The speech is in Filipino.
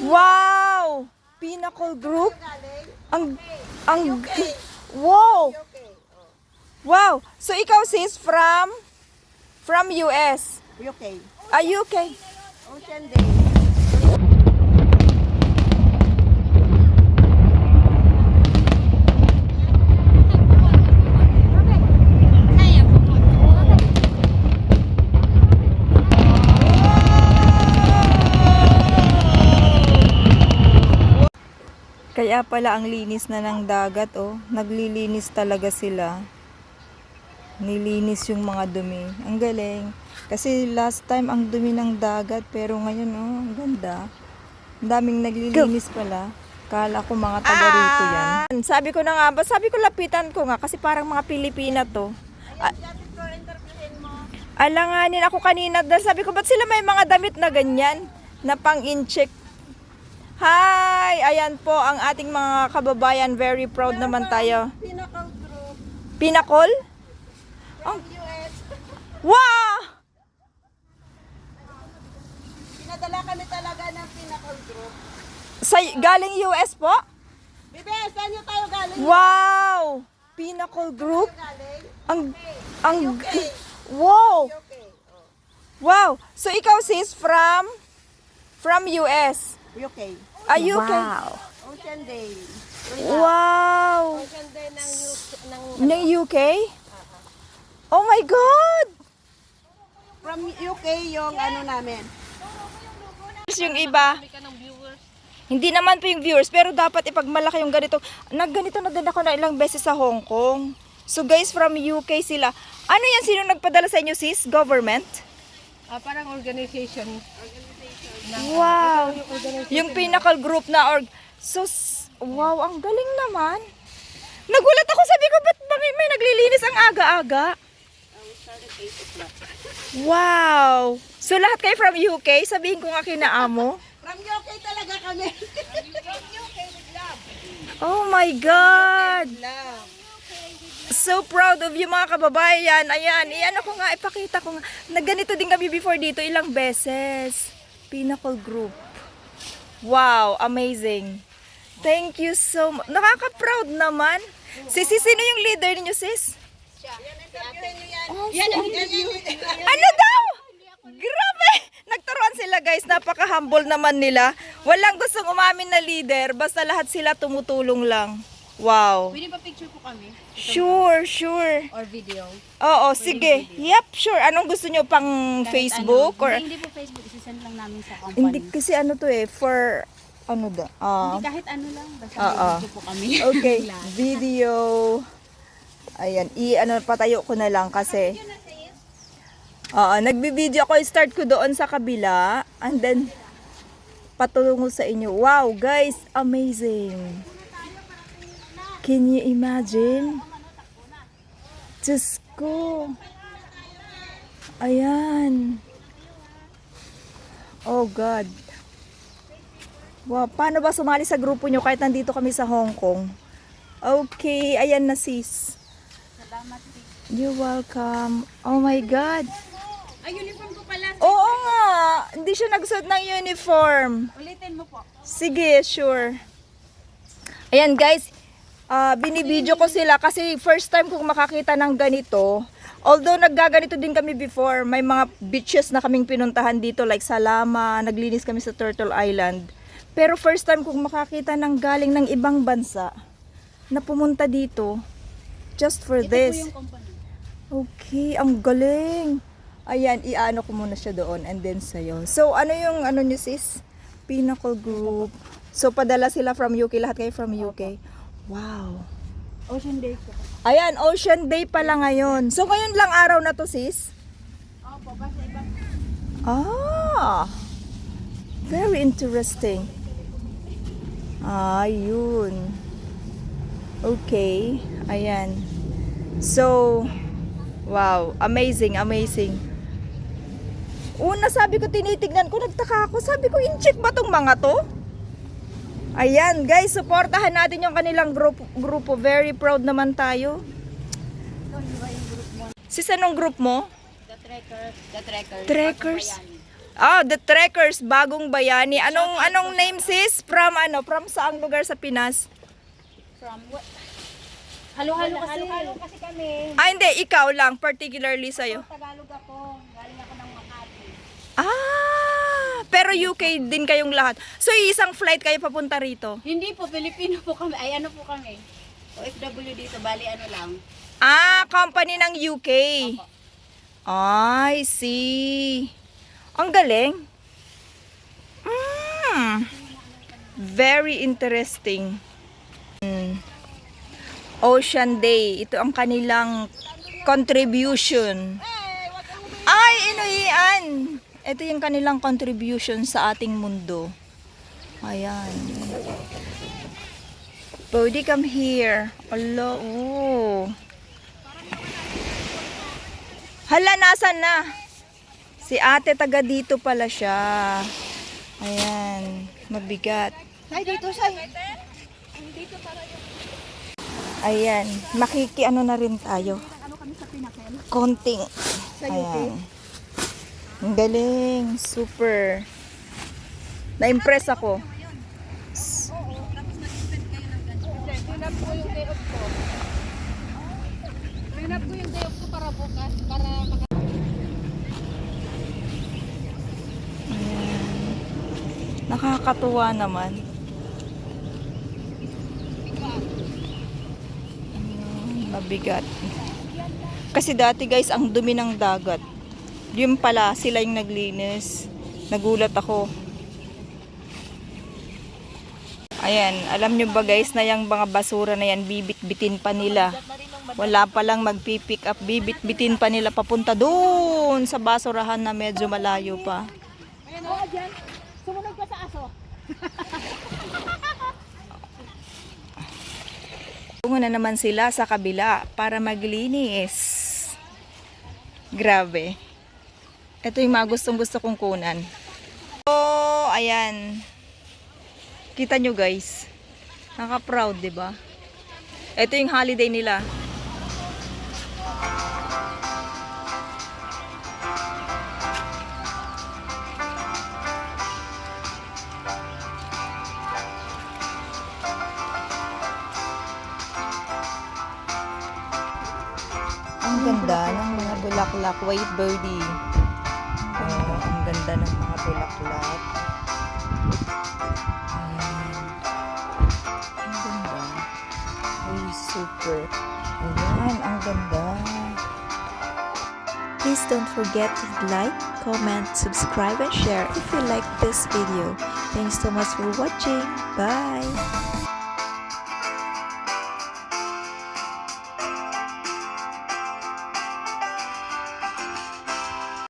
Wow! Pinnacle Group? Ang, ang, wow! Wow! So ikaw sis from, from US? UK. Ah, UK? Ocean Day. Kaya pala ang linis na ng dagat, oh. Naglilinis talaga sila. Nilinis yung mga dumi. Ang galing. Kasi last time ang dumi ng dagat, pero ngayon, oh, ang ganda. Ang daming naglilinis pala. Kala ko mga taga rito yan. Sabi ko na nga ba, sabi ko lapitan ko nga kasi parang mga Pilipina to. A- Alanganin ako kanina dahil sabi ko, ba't sila may mga damit na ganyan? Na pang in-check Hi! Ayan po ang ating mga kababayan. Very proud naman tayo. Pinnacle Group. Pinakol? Ang, US. wow! Pinadala kami talaga ng Pinnacle Group. Sa, galing US po? Bebe, saan nyo tayo galing? Wow! Pinnacle Group? Galing? Ang, ang, wow! UK. Oh. Wow! So ikaw sis from, from US? UK. Ah, UK? Ocean Day. Wow! Ocean Day ng, UK, ng Ng UK? Oh my God! From UK yung ano namin. yung iba. Hindi naman po yung viewers, pero dapat ipagmalaki yung ganito. Nagganito na din ako na ilang beses sa Hong Kong. So guys, from UK sila. Ano yan? Sino nagpadala sa inyo sis? Government? Ah, parang organization. Wow! Yung pinnacle group na org. So, wow, ang galing naman. Nagulat ako, sabi ko, ba't ba may, may naglilinis ang aga-aga? Wow! So lahat kayo from UK? Sabihin ko nga kina amo. From UK talaga kami. Oh my God! Love. So proud of you mga kababayan. Ayan, iyan ko nga, ipakita ko nga. Nagganito din kami before dito ilang beses. Pinnacle Group. Wow, amazing. Thank you so much. Nakaka-proud naman. Si sis, sino yung leader ninyo, sis? Yan ang interview. Ano daw? Grabe! Nagturuan sila guys, napaka-humble naman nila. Walang gustong umamin na leader, basta lahat sila tumutulong lang. Wow. Pwede ba picture po kami? Sure, sure. Or video? Oo, sige. Yep, sure. Anong gusto nyo pang Facebook or Hindi, hindi po Facebook. Isisend lang namin sa company. hindi kasi ano to eh for ano da? Ah. Hindi, kahit ano lang. Basta Oo. may video po kami. okay, video. Ayan, i ano patayo ko na lang kasi Oo, nagbi-video ako. Start ko doon sa kabila and then patulungo sa inyo. Wow, guys, amazing. Can you imagine? Diyos ko. Ayan. Oh God. Wow, paano ba sumali sa grupo nyo kahit nandito kami sa Hong Kong? Okay, ayan na sis. Salamat. You're welcome. Oh my God. Ay, uniform ko pala. Oo nga, hindi siya nagsuot ng uniform. Ulitin mo po. Sige, sure. Ayan guys, ah binibideo ko sila kasi first time kong makakita ng ganito. Although naggaganito din kami before, may mga beaches na kaming pinuntahan dito like Salama, naglinis kami sa Turtle Island. Pero first time kong makakita ng galing ng ibang bansa na pumunta dito just for this. Yung company. Okay, ang galing. Ayan, iano ko muna siya doon and then sa'yo. So, ano yung ano niyo sis? Pinnacle Group. So, padala sila from UK. Lahat kayo from UK. Wow. Ocean Day po. Ayan, Ocean Day pala ngayon. So, ngayon lang araw na to sis? Opo, basta ibang Ah, very interesting. Ah, yun. Okay, ayan. So, wow, amazing, amazing. Una sabi ko, tinitignan ko, nagtaka ako. Sabi ko, in-check ba tong mga to? Ayan, guys, supportahan natin yung kanilang grupo. grupo. Very proud naman tayo. Sis, anong group mo? The Trekkers. The Trekkers. Trekkers? Oh, the Trekkers, Bagong Bayani. Anong anong name sis? From ano? From saang lugar sa Pinas? From what? Halo-halo kasi. Halo-halo kasi kami. Ah, hindi. Ikaw lang, particularly sa'yo. Tagalog ako. Galing ako ng Makati. Ah, pero UK din kayong lahat. So, isang flight kayo papunta rito? Hindi po, Pilipino po kami. Ay, ano po kami? OFW dito, bali ano lang. Ah, company ng UK. I see. Ang galing. Mm. Very interesting. Mm. Ocean Day. Ito ang kanilang contribution. Ay, inuian. Ito yung kanilang contribution sa ating mundo. Ayan. Bodhi, come here. Ala, oh. Hala, nasan na? Si ate taga dito pala siya. Ayan, mabigat. Ay, dito siya. Ayan, makiki ano na rin tayo. Konting. Ayan. Ang galing, super. Na-impress ako. Pinap ko yung day ko. Para bukas, para maka... Nakakatuwa naman. Mm, Mabigat. Kasi dati guys, ang dumi ng dagat. Yun pala, sila yung naglinis. Nagulat ako. Ayan, alam nyo ba guys na yung mga basura na yan, bibit-bitin pa nila. Wala pa lang magpipick up, bibit-bitin pa nila papunta doon sa basurahan na medyo malayo pa. Ayan o, dyan. Sumunod ka sa aso. Tungo na naman sila sa kabila para maglinis. Grabe. Ito yung mga gustong gusto kong kunan. Oh, ayan. Kita nyo guys. Naka-proud, ba? Ito yung holiday nila. Ang ganda ng mga bulaklak, white birdie. Ganda ng mga bulaklak. Ayan. Ang ganda. Uy, super. Ayan, ang ganda. Please don't forget to like, comment, subscribe, and share if you like this video. Thanks so much for watching. Bye!